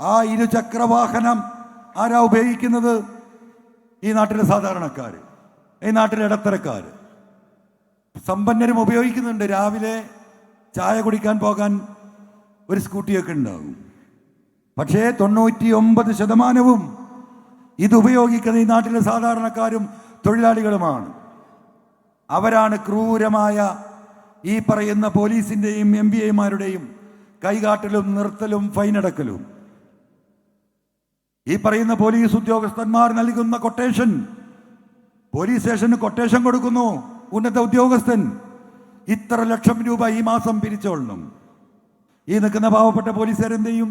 ആ ഇരുചക്രവാഹനം ആരാ ഉപയോഗിക്കുന്നത്? ഈ നാട്ടിലെ സാധാരണക്കാർ ഈ നാട്ടിലെ ഇടത്തരക്കാർ സമ്പന്നരും ഉപയോഗിക്കുന്നുണ്ട്. രാവിലെ ചായ കുടിക്കാൻ പോകാൻ ഒരു സ്കൂട്ടിയൊക്കെ ഉണ്ടാകും. പക്ഷേ തൊണ്ണൂറ്റി ഒമ്പത് ശതമാനവും ഇതുപയോഗിക്കുന്ന ഈ നാട്ടിലെ സാധാരണക്കാരും തൊഴിലാളികളുമാണ്. അവരാണ് ക്രൂരമായ ഈ പറയുന്ന പോലീസിന്റെയും എം എമാരുടെയും കൈകാട്ടലും നിർത്തലും ഫൈനടക്കലും. ഈ പറയുന്ന പോലീസ് ഉദ്യോഗസ്ഥന്മാർ നൽകുന്ന കൊട്ടേഷൻ പോലീസ് സ്റ്റേഷന് കൊട്ടേഷൻ കൊടുക്കുന്നു. ഉന്നത ഉദ്യോഗസ്ഥൻ ഇത്ര ലക്ഷം രൂപ ഈ മാസം പിരിച്ചോളണം. ഈ നിൽക്കുന്ന പാവപ്പെട്ട പോലീസുകാരെന്ത് ചെയ്യും?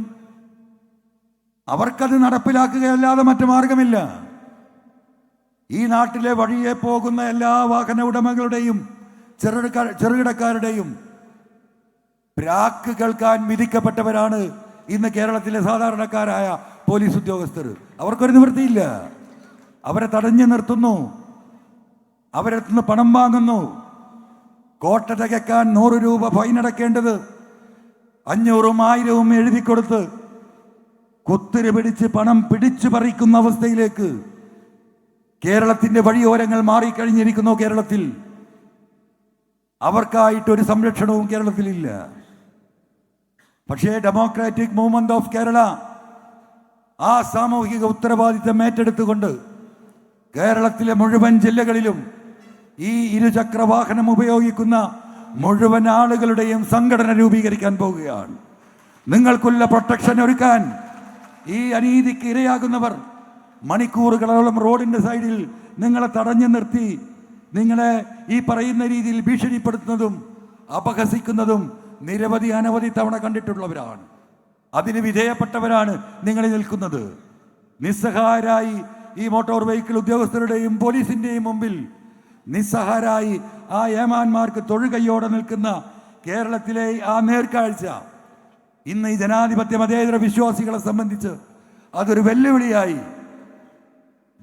അവർക്കത് നടപ്പിലാക്കുകയല്ലാതെ മറ്റു മാർഗമില്ല. ഈ നാട്ടിലെ വഴിയെ പോകുന്ന എല്ലാ വാഹന ഉടമകളുടെയും ചെറുകിടക്കാർ ചെറുകിടക്കാരുടെയും പ്രാക്ക് കേൾക്കാൻ വിധിക്കപ്പെട്ടവരാണ് ഇന്ന് കേരളത്തിലെ സാധാരണക്കാരായ പോലീസ് ഉദ്യോഗസ്ഥർ. അവർക്കൊരു നിവൃത്തിയില്ല. അവരെ തടഞ്ഞു നിർത്തുന്നു. നിന്ന് പണം വാങ്ങുന്നു. കോട്ട തികക്കാൻ നൂറ് രൂപ ഫൈൻ അടക്കേണ്ടത് അഞ്ഞൂറും ആയിരവും എഴുതി കൊടുത്ത് കുത്തിരി പിടിച്ച് പണം പിടിച്ചു പറിക്കുന്ന അവസ്ഥയിലേക്ക് കേരളത്തിന്റെ വഴിയോരങ്ങൾ മാറിക്കഴിഞ്ഞിരിക്കുന്നു കേരളത്തിൽ. അവർക്കായിട്ട് ഒരു സംരക്ഷണവും കേരളത്തിലില്ല. പക്ഷേ ഡെമോക്രാറ്റിക് മൂവ്മെന്റ് ഓഫ് കേരള ആ സാമൂഹിക ഉത്തരവാദിത്തം ഏറ്റെടുത്തുകൊണ്ട് കേരളത്തിലെ മുഴുവൻ ജില്ലകളിലും ഈ ഇരുചക്രവാഹനം ഉപയോഗിക്കുന്ന മുഴുവൻ ആളുകളുടെയും സംഘടന രൂപീകരിക്കാൻ പോവുകയാണ്. നിങ്ങൾക്കുള്ള പ്രൊട്ടക്ഷൻ ഒരുക്കാൻ ഈ അനീതിക്ക് ഇരയാകുന്നവർ മണിക്കൂറുകളോളം റോഡിന്റെ സൈഡിൽ നിങ്ങളെ തടഞ്ഞു നിർത്തി നിങ്ങളെ ഈ പറയുന്ന രീതിയിൽ ഭീഷണിപ്പെടുത്തുന്നതും അപഹസിക്കുന്നതും നിരവധി അനവധി തവണ കണ്ടിട്ടുള്ളവരാണ്. അതിന് വിധേയപ്പെട്ടവരാണ് നിങ്ങളിൽ നിൽക്കുന്നത്. നിസ്സഹായരായി ഈ മോട്ടോർ വെഹിക്കിൾ ഉദ്യോഗസ്ഥരുടെയും പോലീസിന്റെയും മുമ്പിൽ നിസ്സഹാരായി ആ ഏമാന്മാർക്ക് തൊഴുകൈയോടെ നിൽക്കുന്ന കേരളത്തിലെ ആ നേർക്കാഴ്ച. ഇന്ന് ഈ ജനാധിപത്യ മതേതര വിശ്വാസികളെ സംബന്ധിച്ച് അതൊരു വെല്ലുവിളിയായി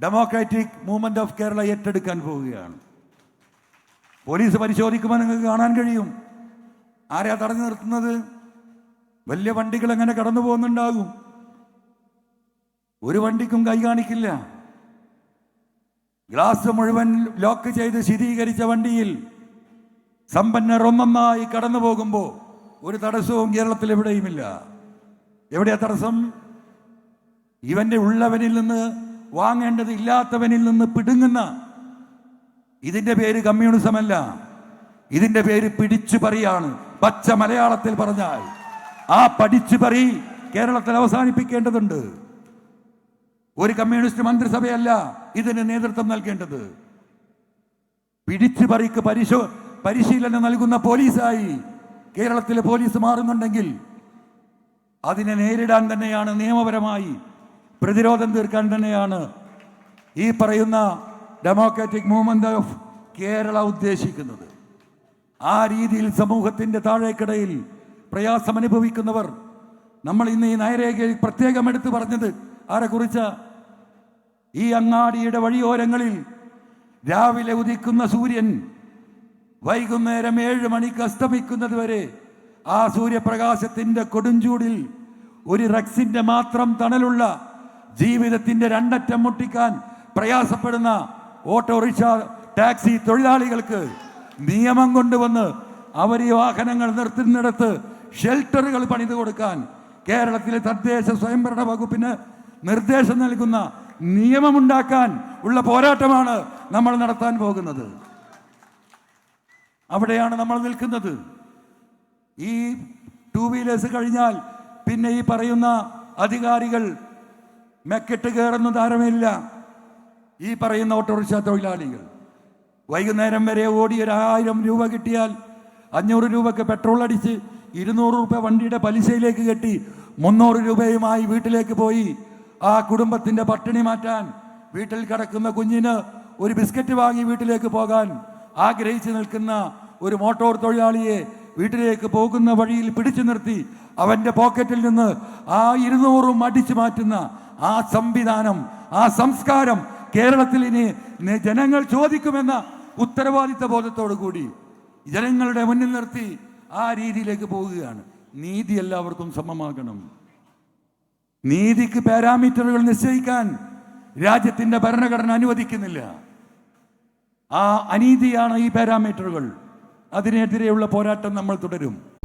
ഡെമോക്രാറ്റിക് മൂവ്മെന്റ് ഓഫ് കേരള ഏറ്റെടുക്കാൻ പോവുകയാണ്. പോലീസ് പരിശോധിക്കുമ്പോൾ നിങ്ങൾക്ക് കാണാൻ കഴിയും. ആരെയാ തടഞ്ഞു നിർത്തുന്നത്? വലിയ വണ്ടികൾ എങ്ങനെ കടന്നു പോകുന്നുണ്ടാകും? ഒരു വണ്ടിക്കും കൈ കാണിക്കില്ല. ഗ്ലാസ് മുഴുവൻ ലോക്ക് ചെയ്ത് ശീതീകരിച്ച വണ്ടിയിൽ സമ്പന്നർ ഒന്നൊന്നായി കടന്നു പോകുമ്പോൾ ഒരു തടസ്സവും കേരളത്തിൽ എവിടെയുമില്ല. എവിടെയാ തടസ്സം? ഇവന്റെ ഉള്ളവനിൽ നിന്ന് വാങ്ങേണ്ടത് ഇല്ലാത്തവനിൽ നിന്ന് പിടുങ്ങുന്ന ഇതിന്റെ പേര് കമ്മ്യൂണിസമല്ല. ഇതിന്റെ പേര് പിടിച്ചു പറയാണ്. പച്ച മലയാളത്തിൽ പറഞ്ഞാൽ ആ പഠിച്ചു പറി കേരളത്തിൽ അവസാനിപ്പിക്കേണ്ടതുണ്ട്. ഒരു കമ്മ്യൂണിസ്റ്റ് മന്ത്രിസഭയല്ല ഇതിന് നേതൃത്വം നൽകേണ്ടത്. പിടിച്ചു പറിക്ക് പരിശോ പരിശീലനം നൽകുന്ന പോലീസായി കേരളത്തിലെ പോലീസ് മാറുന്നുണ്ടെങ്കിൽ അതിനെ നേരിടാൻ തന്നെയാണ് നിയമപരമായി പ്രതിരോധം തീർക്കാൻ തന്നെയാണ് ഈ പറയുന്ന ഡെമോക്രാറ്റിക് മൂവ്മെന്റ് ഓഫ് കേരള ഉദ്ദേശിക്കുന്നത്. ആ രീതിയിൽ സമൂഹത്തിന്റെ താഴേക്കിടയിൽ പ്രയാസം അനുഭവിക്കുന്നവർ നമ്മൾ ഇന്ന് ഈ നയരേഖയിൽ പ്രത്യേകം എടുത്തു പറഞ്ഞത് ആരെ കുറിച്ച? ഈ അങ്ങാടിയുടെ വഴിയോരങ്ങളിൽ രാവിലെ ഉദിക്കുന്ന സൂര്യൻ വൈകുന്നേരം ഏഴ് മണിക്ക് അസ്തമിക്കുന്നത് വരെ ആ സൂര്യപ്രകാശത്തിന്റെ കൊടുംചൂടിൽ ഒരു റക്സിന്റെ മാത്രം തണലുള്ള ജീവിതത്തിന്റെ രണ്ടറ്റം മുട്ടിക്കാൻ പ്രയാസപ്പെടുന്ന ഓട്ടോറിക്ഷ ടാക്സി തൊഴിലാളികൾക്ക് നിയമം കൊണ്ടുവന്ന് അവർ ഈ വാഹനങ്ങൾ നിർത്തുന്നിടത്ത് ഷെൽട്ടറുകൾ പണിത് കൊടുക്കാൻ കേരളത്തിലെ തദ്ദേശ സ്വയംഭരണ വകുപ്പിന് നിർദ്ദേശം നൽകുന്ന നിയമമുണ്ടാക്കാൻ ഉള്ള പോരാട്ടമാണ് നമ്മൾ നടത്താൻ പോകുന്നത്. അവിടെയാണ് നമ്മൾ നിൽക്കുന്നത്. ഈ ടൂ വീലേഴ്സ് കഴിഞ്ഞാൽ പിന്നെ ഈ പറയുന്ന അധികാരികൾ മെക്കെട്ട് കയറുന്ന താരമില്ല. ഈ പറയുന്ന ഓട്ടോറിക്ഷ തൊഴിലാളികൾ. വൈകുന്നേരം വരെ ഓടി ഒരു ആയിരം രൂപ കിട്ടിയാൽ അഞ്ഞൂറ് രൂപക്ക് പെട്രോൾ അടിച്ച് ഇരുന്നൂറ് രൂപ വണ്ടിയുടെ പലിശയിലേക്ക് കെട്ടി മുന്നൂറ് രൂപയുമായി വീട്ടിലേക്ക് പോയി ആ കുടുംബത്തിന്റെ പട്ടിണി മാറ്റാൻ വീട്ടിൽ കിടക്കുന്ന കുഞ്ഞിന് ഒരു ബിസ്ക്കറ്റ് വാങ്ങി വീട്ടിലേക്ക് പോകാൻ ആഗ്രഹിച്ചു നിൽക്കുന്ന ഒരു മോട്ടോർ തൊഴിലാളിയെ വീട്ടിലേക്ക് പോകുന്ന വഴിയിൽ പിടിച്ചു നിർത്തി അവന്റെ പോക്കറ്റിൽ നിന്ന് ആ ഇരുന്നൂറും അടിച്ചു മാറ്റുന്ന ആ സംവിധാനം ആ സംസ്കാരം കേരളത്തിൽ ഇനി ജനങ്ങൾ ചോദിക്കുമെന്ന ഉത്തരവാദിത്ത ബോധത്തോടു കൂടി ജനങ്ങളുടെ മുന്നിൽ നിർത്തി ആ രീതിയിലേക്ക് പോവുകയാണ് നീതി എല്ലാവർക്കും സമമാകണം. നീതിക്ക് പാരാമീറ്ററുകൾ നിശ്ചയിക്കാൻ രാജ്യത്തിന്റെ ഭരണഘടന അനുവദിക്കുന്നില്ല. ആ അനീതിയാണ് ഈ പാരാമീറ്ററുകൾ. അതിനെതിരെയുള്ള പോരാട്ടം നമ്മൾ തുടരും.